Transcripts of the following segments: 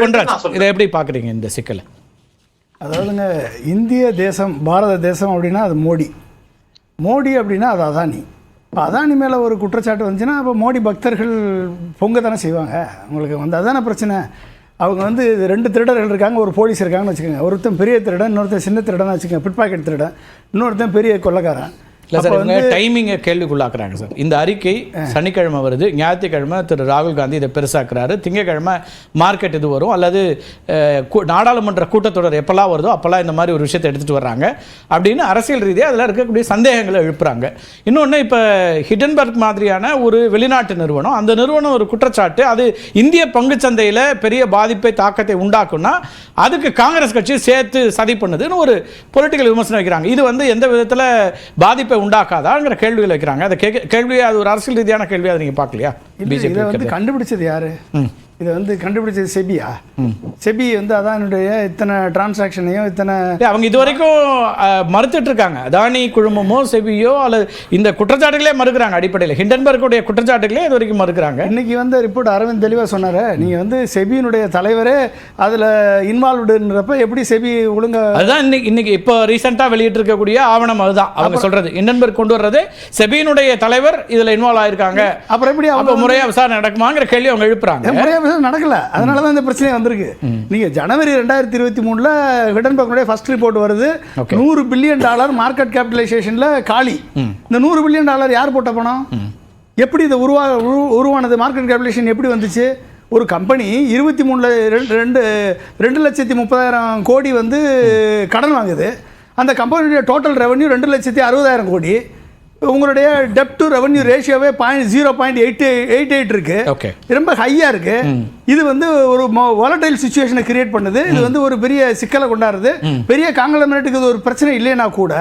பொன்ராஜ் இதை எப்படி பார்க்குறீங்க இந்த சிக்கலை? அதாவதுங்க இந்திய தேசம் பாரத தேசம் அப்படின்னா அது மோடி. மோடி அப்படின்னா அது அதானி. இப்போ அதானி மேலே ஒரு குற்றச்சாட்டு வந்துச்சுன்னா அப்போ மோடி பக்தர்கள் பொங்க தானே செய்வாங்க. உங்களுக்கு வந்து அதானே பிரச்சனை. அவங்க வந்து ரெண்டு திருடர்கள் இருக்காங்க ஒரு போலீஸ் இருக்காங்கன்னு வச்சுக்கோங்க. ஒருத்தன் பெரிய திருடன் இன்னொருத்தன் சின்ன திருடன் வச்சுக்கோங்க. பிட் பாக்கெட் திருடன் இன்னொருத்தன் பெரிய கொள்ளக்காரன். இல்லை சார் இவங்க டைமிங்கை கேள்விக்குள்ளாக்குறாங்க சார். இந்த அறிக்கை சனிக்கிழமை வருது ஞாயிற்றுக்கிழமை திரு ராகுல் காந்தி இதை பெருசாக்குறாரு. திங்கக்கிழமை மார்க்கெட் இது வரும். அல்லது நாடாளுமன்ற கூட்டத்தொடர் எப்போல்லாம் வருதோ அப்போல்லாம் இந்த மாதிரி ஒரு விஷயத்தை எடுத்துகிட்டு வர்றாங்க. அப்படின்னு அரசியல் ரீதியாக அதில் இருக்கக்கூடிய சந்தேகங்களை எழுப்புறாங்க. இன்னொன்று இப்போ ஹிடன்பர்க் மாதிரியான ஒரு வெளிநாட்டு நிறுவனம் அந்த நிறுவனம் ஒரு குற்றச்சாட்டு. அது இந்திய பங்குச்சந்தையில் பெரிய பாதிப்பை தாக்கத்தை உண்டாக்கும்னா அதுக்கு காங்கிரஸ் கட்சி சேர்த்து சதி பண்ணுதுன்னு ஒரு பொலிட்டிக்கல் விமர்சனம் வைக்கிறாங்க. இது வந்து எந்த விதத்தில் பாதிப்பை உண்டாக்காதாங்கிற கேள்விகள் வைக்கிறாங்க. அந்த கேள்வி அது ஒரு அரசியல் ரீதியான கேள்வி அதை நீங்கள் பார்க்கலையா? இதை வந்து கண்டுபிடிச்சது யாரு? இதை வந்து கண்டுபிடிச்சது செபியா? செபி வந்து அதானுடைய இத்தனை டிரான்சாக்ஷனையும் இத்தனை அவங்க இது வரைக்கும் மறுத்துட்டு இருக்காங்க அதானி குழுமமோ செபியோ அல்லது இந்த குற்றச்சாட்டுகளே மறுக்கிறாங்க அடிப்படையில். ஹிண்டன்பர்க்குடைய குற்றச்சாட்டுகளே இது வரைக்கும் மறுக்கிறாங்க. இன்னைக்கு வந்து ரிப்போர்ட் அரவிந்த் தெளிவாக சொன்னார். நீங்கள் வந்து செபியினுடைய தலைவரே அதில் இன்வால்வ்டுன்றப்ப எப்படி செபி ஒழுங்கா அதுதான் இன்னைக்கு இன்னைக்கு இப்போ ரீசெண்டாக வெளியிட்டிருக்கக்கூடிய ஆவணம் அதுதான். அவங்க சொல்றது. இண்டன்பர்க் கொண்டு வர்றது செபியினுடைய தலைவர் இதுல இன்வால்வ் ஆயிருக்காங்க. அப்புறம் எப்படி அப்போ அவங்க முறையா விசாரணை நடக்குமாங்கிற கேள்வி அவங்க எழுப்புறாங்க. முறையாக பேச நடக்கல. அதனால தான் இந்த பிரச்சனை வந்திருக்கு. நீங்க ஜனவரி ரெண்டாயிரத்தி இருபத்தி மூணுல ஹிடன்பர்க்குடைய ஃபர்ஸ்ட் ரிப்போர்ட் வருது. நூறு பில்லியன் டாலர் மார்க்கெட் கேபிட்டலைசேஷன்ல காலி. இந்த நூறு பில்லியன் டாலர் யார் போட்ட பணம்? எப்படி இது உருவா உரு- உருவானது மார்க்கெட் கேபிட்டலேஷன் எப்படி வந்துச்சு? ஒரு கம்பெனி இருபத்தி மூணுல ரெண்டு ரெண்டு ரெண்டு லட்சத்தி முப்பதாயிரம் கோடி வந்து கடன் வாங்குது. அந்த கம்பெனியுடைய டோட்டல் ரெவன்யூ ரெண்டு லட்சத்தி அறுபதாயிரம் கோடி. உங்களுடைய டெப்ட் to revenue ரேஷியோவே point zero point eight eight eight இருக்கு. ஓகே ரொம்ப ஹையா இருக்கு. இது வந்து ஒரு வாலடைல் சுச்சுவேஷனை கிரியேட் பண்ணுது. இது வந்து ஒரு பெரிய சிக்கலை கொண்டாடுது பெரிய காங்கிரமேட்டுக்கு இது ஒரு பிரச்சனை இல்லைன்னா கூட.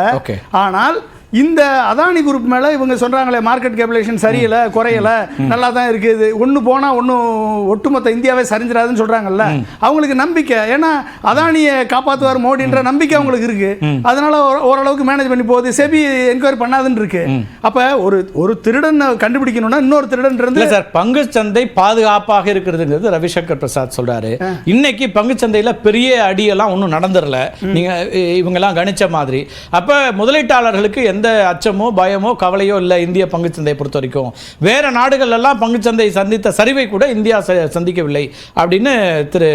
ஆனால் இந்த அதானி குரூப் மேல இவங்க சொல்றாங்களே மார்க்கெட் கேபிலேஷன் சரியில்லை குறையல நல்லா தான் இருக்குது. ஒன்று போனா ஒன்றும் ஒட்டுமொத்த இந்தியாவே சரிஞ்சிடாதுன்னு சொல்றாங்கல்ல. அவங்களுக்கு நம்பிக்கை. ஏன்னா அதானியை காப்பாத்துவார் மோடின்ற நம்பிக்கை அவங்களுக்கு இருக்கு. அதனால ஓர- ஓரளவுக்கு மேனேஜ் பண்ணி போகுது. செபி என்கொயரி பண்ணாதுன்னு இருக்கு. அப்ப ஒரு ஒரு திருடன் கண்டுபிடிக்கணும்னா இன்னொரு திருடன் இருந்து சார் பங்கு சந்தை பாதுகாப்பாக இருக்கிறதுங்கிறது ரவிசங்கர் பிரசாத் சொல்றாரு. இன்னைக்கு பங்கு சந்தையில பெரிய அடியெல்லாம் ஒன்றும் நடந்துடல நீங்க இ- இவங்கெல்லாம் கணிச்ச மாதிரி. அப்ப முதலீட்டாளர்களுக்கு எந்த அச்சமோ பயமோ கவலையோ இல்லை இந்திய பங்கு சந்தையை பொறுத்த வரைக்கும் வேற நாடுகள் எல்லாம் பங்கு சந்தை சந்தித்த சரிவை கூட இந்தியா சந்திக்கவில்லை அப்படின்னு திரு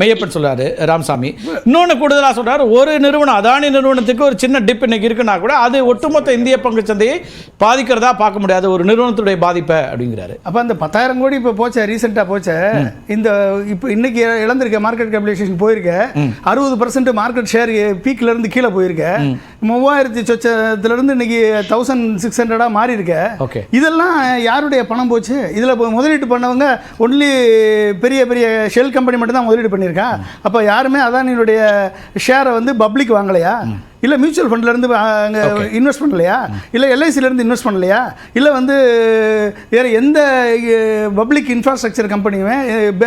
மெய்யப்பன் சொல்றாரு ராமசாமி. இன்னொன்னு கூடுதலா சொல்றாரு ஒரு நிறுவனம் அதானி நிறுவனத்துக்கு ஒரு சின்ன டிப் இன்னைக்கு இருக்குன்னா கூட அது ஒட்டுமொத்த இந்திய பங்கு சந்தையை பாதிக்கிறதா பார்க்க முடியாது ஒரு நிறுவனத்துடைய பாதிப்பை அப்படிங்கிறாரு. அப்ப அந்த பத்தாயிரம் கோடி இப்போ போச்சே ரீசெண்டாக போச்சே. இந்த இப்போ இன்னைக்கு இழந்திருக்க மார்க்கெட் கேபிடலைசேஷன் போயிருக்க. அறுபது பர்சன்ட் மார்க்கெட் ஷேர் இருந்து கீழே போயிருக்க. மூவாயிரத்தி சொச்சத்துல இருந்து இன்னைக்கு தௌசண்ட் சிக்ஸ் ஹண்ட்ரடா மாறி இருக்க ஓகே இதெல்லாம் யாருடைய பணம் போச்சு? இதுல இப்போ முதலீட்டு பண்ணவங்க ஒன்லி பெரிய பெரிய ஷெல் கம்பெனி மட்டும் தான் முதலீடு பண்ணியிருக்கா? அப்போ யாருமே அதானியுடைய ஷேரை வந்து பப்ளிக் வாங்கலையா? இல்ல மியூச்சுவல் ஃபண்ட்ல இருந்து அங்கே இன்வெஸ்ட் பண்ணலையா? இல்ல எல்ஐசில இருந்து இன்வெஸ்ட் பண்ணலையா? இல்ல வந்து வேற எந்த பப்ளிக் இன்ஃப்ராஸ்ட்ரக்சர் கம்பெனியுமே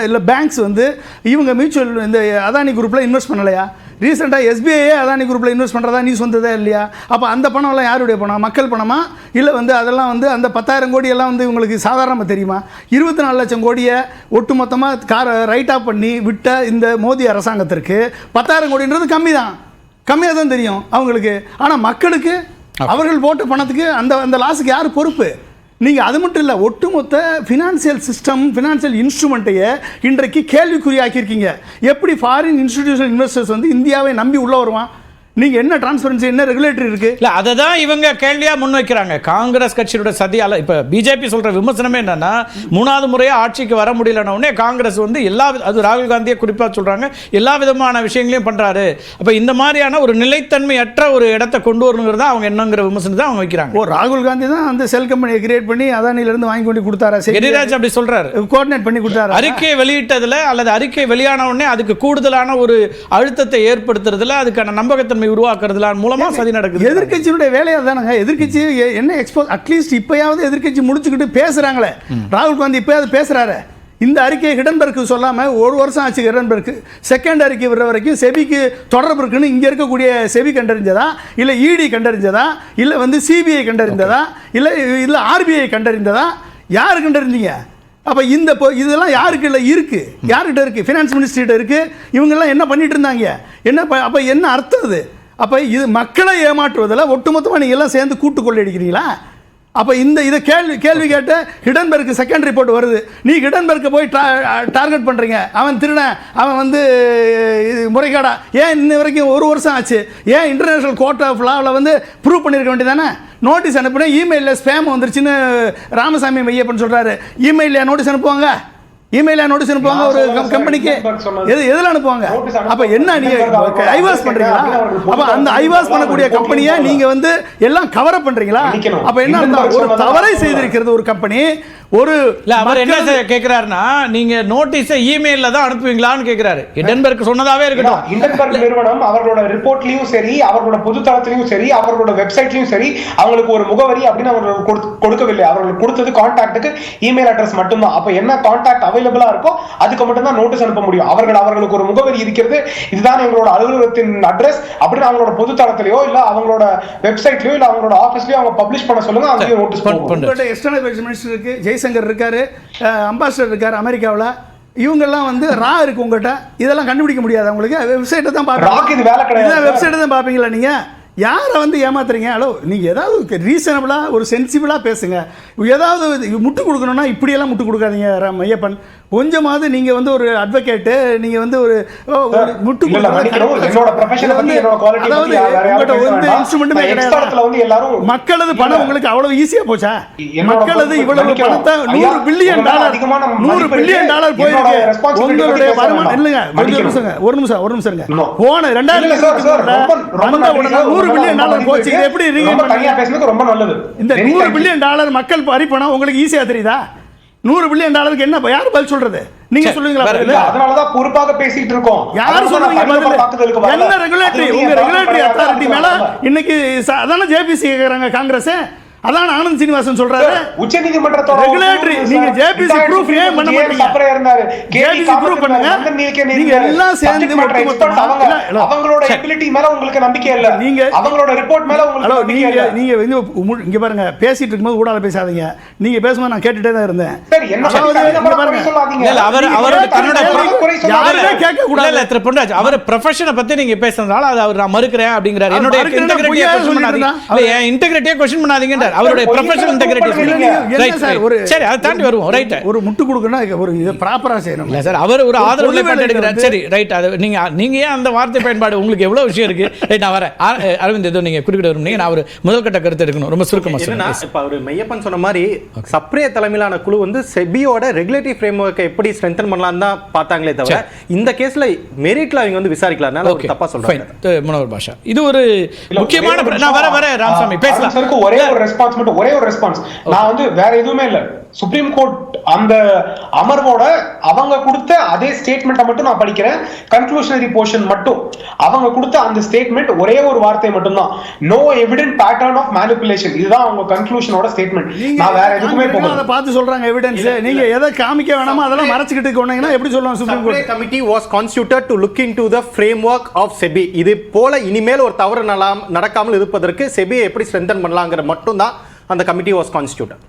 இல்ல பேங்க்ஸ் வந்து இவங்க மியூச்சுவல் இந்த அதானி குரூப்ல இன்வெஸ்ட் பண்ணலையா? ரீசெண்டாக எஸ்பிஐயே அதானி குரூப்பில் இன்வெஸ்ட் பண்ணுறதா நியூஸ் வந்ததே இல்லையா? அப்போ அந்த பணம்லாம் யாருடைய பணம்? மக்கள் பணமா? இல்லை வந்து அதெல்லாம் வந்து அந்த பத்தாயிரம் கோடி எல்லாம் வந்து உங்களுக்கு சாதாரணமாக தெரியுமா? இருபத்தி நாலு லட்சம் கோடியை ஒட்டுமொத்தமாக காரை ரைட் ஆஃப் பண்ணி விட்ட இந்த மோடி அரசாங்கத்திற்கு பத்தாயிரம் கோடின்றது கம்மி தான் கம்மியாக தான் தெரியும் அவங்களுக்கு. ஆனால் மக்களுக்கு அவர்கள் போட்ட பணத்துக்கு அந்த அந்த லாஸுக்கு யார் பொறுப்பு? நீங்கள் அது மட்டும் இல்லை ஒட்டுமொத்த ஃபினான்சியல் சிஸ்டம் ஃபினான்சியல் இன்ஸ்ட்ருமெண்ட்டையே இன்றைக்கு கேள்விக்குறியாக்கியிருக்கீங்க. எப்படி ஃபாரின் இன்ஸ்டிடியூஷனல் இன்வெஸ்டர்ஸ் வந்து இந்தியாவை நம்பி உள்ளே வருவான்? நீங்கள் என்ன டிரான்ஸ்பரன்சி என்ன ரெகுலேட்டரி இருக்குது இல்ல அதை தான் இவங்க கேள்வியா முன்வைக்கிறாங்க காங்கிரஸ் கட்சியோட சதியால இப்ப பிஜேபி சொல்ற விமர்சனமே என்னன்னா மூணாவது முறையா ஆட்சிக்கு வர முடியலன உடனே காங்கிரஸ் வந்து எல்லா அது ராகுல் காந்தியை குறிப்பா சொல்றாங்க. எல்லா விதமான விஷயங்களையும் பண்றாரு. அப்ப இந்த மாதிரியான ஒரு நிலைத்தன்மையற்ற ஒரு இடத்தை கொண்டு வரணுங்கிறத அவங்க என்னங்கிற விமர்சனத்தை அவங்க வைக்கிறாங்க. ஓ ராகுல் காந்தி தான் அந்த செல் கம்பெனியை கிரியேட் பண்ணி அதானியிலேருந்து வாங்கி கொண்டு கொடுத்தாரா? கிரிராஜ் அப்படி சொல்றாரு. கோஆர்டினேட் பண்ணி கொடுத்தாரா? அறிக்கை வெளியிட்டதுல அல்லது அறிக்கை வெளியான உடனே அதுக்கு கூடுதலான ஒரு அழுத்தத்தை ஏற்படுத்துறதுல அதுக்கான நம்பகத்தன்மை உருவாக்குறதுல மூலமா சதி நடக்குது. எதிர்க்கட்சியினுடைய வேலையா தானங்க எதிர்க்கட்சி எ- என்ன எக்ஸ்போஸ் அட்லீஸ்ட் இப்பயாவது எதிர்க்கட்சி முடிச்சுக்கிட்டு பேசுறாங்களே. ராகுல் காந்தி இப்பயாவது பேசுறாரு. இந்த அறிக்கையை ஹிடன்பர்க்கு சொல்லாம ஒரு வருஷம் ஆச்சு ஹிடன்பர்க்கு. செகண்ட் அறிக்கை விடுற வரைக்கும் செபிக்கு தொடர்பு இருக்குன்னு இங்க இருக்கக்கூடிய செபி கண்டறிஞ்சதா? இல்ல இடி கண்டறிஞ்சதா? இல்ல வந்து சிபிஐ கண்டறிந்ததா? இல்ல இல்ல ஆர்பிஐ கண்டறிந்ததா? யார் கண்டறிந்தீங்க? அப்போ இந்த இப்போ இதெல்லாம் யாருக்கு இல்லை? இருக்குது யார்கிட்ட இருக்குது ஃபினான்ஸ் மினிஸ்ட்ரிகிட்ட இருக்குது இவங்கெல்லாம் என்ன பண்ணிட்டு இருந்தாங்க? என்ன ப- அப்போ என்ன அர்த்தம் இது அப்போ இது மக்களை ஏமாற்றுவதில் ஒட்டுமொத்தமாக நீங்கள் எல்லாம் சேர்ந்து கூட்டு கொள்ளையடிக்கிறீங்களா அப்போ இந்த இதை கேள்வி கேள்வி கேட்டு ஹிடன்பர்க் செகண்ட் ரிப்போர்ட் வருது. நீ ஹிடன்பர்க்கை போய் டார்கெட் பண்ணுறீங்க அவன் திருடன் அவன் வந்து இது முறைகேடா. ஏன் இன்ன வரைக்கும் ஒரு வருஷம் ஆச்சு? ஏன் இன்டர்நேஷனல் கோர்ட் ஆஃப் லாவில் வந்து ப்ரூவ் பண்ணியிருக்க வேண்டியதானே நோட்டீஸ் அனுப்புனேன் இமெயிலில் ஸ்பேம் வந்துருச்சுன்னு ராமசாமி மையப்பன் சொல்கிறாரு இமெயிலில் நோட்டீஸ் அனுப்புவாங்க. இமெயிலில் நோட்டீஸ் அனுப்புவாங்க ஒரு கம்பெனிக்கு. எது எதில் அனுப்புவாங்க? அப்போ என்ன நீங்கள் ஐவாஸ் அவர் பண்ணுறீங்களா அப்போ அந்த ஐவாஸ் பண்ணக்கூடிய கம்பெனியை. நீங்கள் வந்து எல்லாம் கவர் பண்ணுறீங்களா மன்னிக்கணும். அப்போ என்ன? ஒரு தவறை செய்திருக்கிறது ஒரு கம்பெனி ஒரு இல்ல அவர் என்ன மக்கள் சார் கேக்குறாருன்னா நீங்க நோட்டீஸை இமெயில்ல தான் அனுப்புவீங்களான்னு கேக்குறாரு. எடன்பர்க் சொன்னதாவே இருக்கட்டும். இண்டன்பர்க் நிறுவனம் அவர்களோட ரிப்போர்ட்லயும் சரி அவர்களோட பொதுத்தளத்திலையும் சரி அவர்களோட வெப்சைட்லயும் சரி அவங்களுக்கு ஒரு முகவரி அப்படின்னு அவர்கள் கொடுக்கவில்லை. அவர்கள் கொடுத்தது கான்டாக்டுக்கு இமெயில் அட்ரஸ் மட்டும்தான். அப்ப என்ன கான்டாக்ட் அவைலபிளா இருக்கோ அதுக்கு மட்டும் தான் நோட்டீஸ் அனுப்ப முடியும். அவர்கள் அவர்களுக்கு ஒரு முகவரி இருக்கிறது. இதுதான் எங்களோட அலுவலகத்தின் அட்ரஸ் அப்படின்னு அவங்களோட பொதுத்தளத்திலயோ இல்ல அவங்களோட வெப்சைட்லயோ இல்ல அவங்களோட ஆபீஸ்லயோ அவங்க பப்ளிஷ் பண்ண சொல்லுங்க அங்கேயும் நோட்டீஸ் பண்- போகும் பண்- உங்கள்கிட்ட எக்ஸ்டர்னல் அஃபேர்ஸ் மினிஸ்டர் இருக்கு ஜெய்சங்கர் இருக்காரு அம்பாசிடர் இருக்காரு அமெரிக்காவில். இவங்கெல்லாம் வந்து ரா இருக்கு உங்கள்கிட்ட இதெல்லாம் கண்டுபிடிக்க முடியாது உங்களுக்கு வெப்சைட்டை தான் ராக்கு இது வேலை கிடையாது. வெப்சைட்டை தான் பார்ப்பீங்களா நீங்கள் யாரை வந்து ஏமாத்துறீங்க? ஹலோ நீங்கள் ஏதாவது ரீசனபிளாக ஒரு சென்சிபிளாக பேசுங்க. ஏதாவது முட்டு கொடுக்கணுன்னா இப்படியெல்லாம் முட்டு கொடுக்காதீங்க ராம் ஐயப்பன். கொஞ்சமாவது நீங்கள் வந்து ஒரு அட்வொகேட்டு நீங்கள் வந்து ஒரு முட்டு அதாவது வேண்டாம். இன்ஸ்ட்ருமெண்ட்டுமே கிடையாது மக்களது பணம். உங்களுக்கு அவ்வளவு ஈஸியா போச்சா மக்களது இவ்வளவு. பணத்தை நூறு பில்லியன் டாலர் நூறு பில்லியன். டாலர் போயிருக்கு உங்களுடைய வருமானம். இல்லைங்க ஒரு. நிமிஷம் ஒரு நிமிஷம் ஒரு நிமிஷம் இருங்க. போன ரெண்டாயிரத்தி. நூறு பில்லியன் டாலர் போச்சு எப்படி நீங்க நல்லது இந்த நூறு. பில்லியன் டாலர் மக்கள் பறிப்பணம் உங்களுக்கு ஈஸியா தெரியுதா நூறு பில்லியன் டாலருக்கு என்ன யார் பதில் சொல்றது? நீங்க சொல்லுவீங்களா? இல்ல, அதனாலதான் பொறுப்பாக பேசிட்டு இருக்கோம். யார் அதனால சொல்றீங்க பதில். என்ன ரெகுலேட்டரி உங்க ரெகுலேட்டரி அத்தாரிட்டி மேல இன்னைக்கு அதான ஜேபிசி கேக்குறாங்க காங்கிரஸ்? அதான் ஆனந்த் சீனிவாசன் சொல்றாரு உச்ச நீதிமன்றத்தோட Regulatory, நீங்க JPC proof ஏன் பண்ண மாட்டீங்க? இருந்தாரு JPC proof பண்ணுங்க. நீங்க எல்லாம் சேர்ந்து அவங்க. அவங்களோட எபிலிட்டி மேல உங்களுக்கு நம்பிக்கை இல்ல நீங்க- அவங்களோட ரிப்போர்ட் மேல உங்களுக்கு நம்பிக்கை நீங்க இல்ல நீங்க வந்து இங்க பாருங்க பேசிட்டு இருக்கும்போது ஊடால பேசாதீங்க நீங்க பேசும்போது நான் கேட்டுட்டே தான் இருந்தேன் சரி என்ன பாருங்க. சொல்லாதீங்க. இல்ல, அவர் தனிநபரா தன்னோட. யாருமே கேட்க கூடாது இல்ல திரு பொன்ராஜ் அவர் ப்ரொஃபஷனை பத்தி நீங்க பேசுறதுனால அது அவர் நான் மறுக்கிறேன் அப்படிங்கிறாரு அவர் மறுக்கிறேன்னா இன்டெகிரிட்டியை கொஸ்டின் பண்ணாதீங்க? இல்ல என் இன்டெகிரிட்டியை கொஸ்டின் பண்ணாதீங்கன்றார் அவருடைய ப்ரொஃபஷனல் இன்டெகிரிட்டி சார் ஒரு சரி அதை தாண்டி வருவோம். ரைட் ஒரு முட்டு கொடுக்கணும் ஒரு ப்ராப்பரா செய்யணும் இல்ல சார் அவர் ஒரு ஆதரவு நிலைப்பாடு எடுக்கிறார். சரி ரைட் அது நீங்க நீங்க ஏன் அந்த வார்த்தை பயன்பாடு உங்களுக்கு எவ்வளவு விஷயம் இருக்கு? ரைட் நான் வரேன். அரவிந்த் ஏதோ நீங்க குறிப்பிட விரும்புனீங்க. நான் ஒரு முதல் கட்ட கருத்து எடுக்கணும். ரொம்ப சுருக்கமா என்னன்னா சொல்லுங்க. இப்ப அவர் மெய்யப்பன் சொன்ன மாதிரி சப்ரே தலைமையிலான குழு வந்து செபியோட ரெகுலேட்டரி ஃப்ரேம் ஒர்க்கை எப்படி ஸ்ட்ரென்தன் பண்ணலாம் தான் பார்த்தாங்களே தவிர இந்த கேஸ்ல மெரிட்ல அவங்க வந்து விசாரிக்கலாம்னால ஓகே தப்பா ஃபைன் சொல்றாங்க முனவர் பாஷா. இது ஒரு முக்கியமான நான் வர வர. ராமசாமி பேசலாம். ஒரே ஒரு ரெஸ்பான்ஸ் மட்டும் ஒரே ஒரு ரெஸ்பான்ஸ் நான் வந்து வேற எதுவுமே இல்ல. சுப்ரீம் கோர்ட் அந்த அமர்வோட அவங்க கொடுத்த அதே ஸ்டேட்மெண்ட்டை மட்டும் நான் படிக்கிறேன். கன்க்ளூஷனரி போர்ஷன் மட்டும். அவங்க கொடுத்த அந்த ஸ்டேட்மெண்ட் ஒரே ஒரு வார்த்தை மட்டும்தான். No evident pattern of manipulation இதுதான் அவங்க கன்க்ளூஷனோட ஸ்டேட்மெண்ட் நான் வேற எதுவுமே போகல. அதை பார்த்து சொல்றாங்க எவிடன்ஸ் நீங்க எதை காமிக்க வேணாமோ அதெல்லாம் மறைச்சுக்கிட்டு கொண்டீங்கன்னா எப்படி சொல்லுவாங்க supreme சப்ரே court committee was constituted to look into the framework of SEBI இது போல இனிமேல் ஒரு தவறு நலாம் நடக்காமல் இருப்பதற்கு செபியை எப்படி ஸ்ட்ரென்தன் பண்ணலாங்கிற மட்டும் தான் அந்த கமிட்டி வாஸ் கான்ஸ்டியூட்டட்